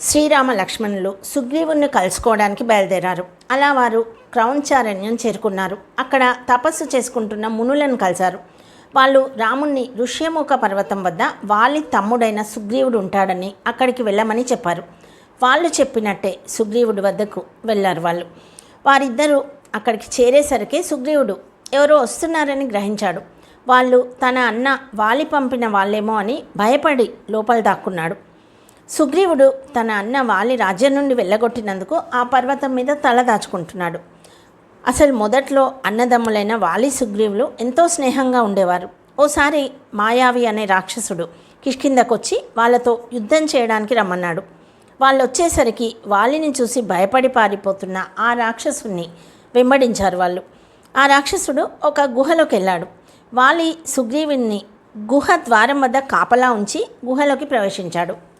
శ్రీరామ లక్ష్మణులు సుగ్రీవుణ్ణి కలుసుకోవడానికి బయలుదేరారు. అలా వారు క్రౌంచారణ్యం చేరుకున్నారు. అక్కడ తపస్సు చేసుకుంటున్న మునులను కలిశారు. వాళ్ళు రాముణ్ణి ఋష్యముఖ పర్వతం వద్ద వాలి తమ్ముడైన సుగ్రీవుడు ఉంటాడని అక్కడికి వెళ్ళమని చెప్పారు. వాళ్ళు చెప్పినట్టే సుగ్రీవుడి వద్దకు వెళ్ళారు వాళ్ళు. వారిద్దరూ అక్కడికి చేరేసరికి సుగ్రీవుడు ఎవరో వస్తున్నారని గ్రహించాడు. వాళ్ళు తన అన్న వాలి పంపిన వాళ్ళేమో అని భయపడి లోపల దాక్కున్నాడు. సుగ్రీవుడు తన అన్న వాలి రాజ్యం నుండి వెళ్ళగొట్టినందుకు ఆ పర్వతం మీద తల దాచుకుంటున్నాడు. అసలు మొదట్లో అన్నదమ్ములైన వాలి సుగ్రీవులు ఎంతో స్నేహంగా ఉండేవారు. ఓసారి మాయావి అనే రాక్షసుడు కిష్కిందకొచ్చి వాళ్ళతో యుద్ధం చేయడానికి రమ్మన్నాడు. వాళ్ళు వచ్చేసరికి వాలిని చూసి భయపడి పారిపోతున్న ఆ రాక్షసుని వెంబడించారు వాళ్ళు. ఆ రాక్షసుడు ఒక గుహలోకి వెళ్ళాడు వాలి సుగ్రీవుని గుహ ద్వారం వద్ద కాపలా ఉంచి గుహలోకి ప్రవేశించాడు.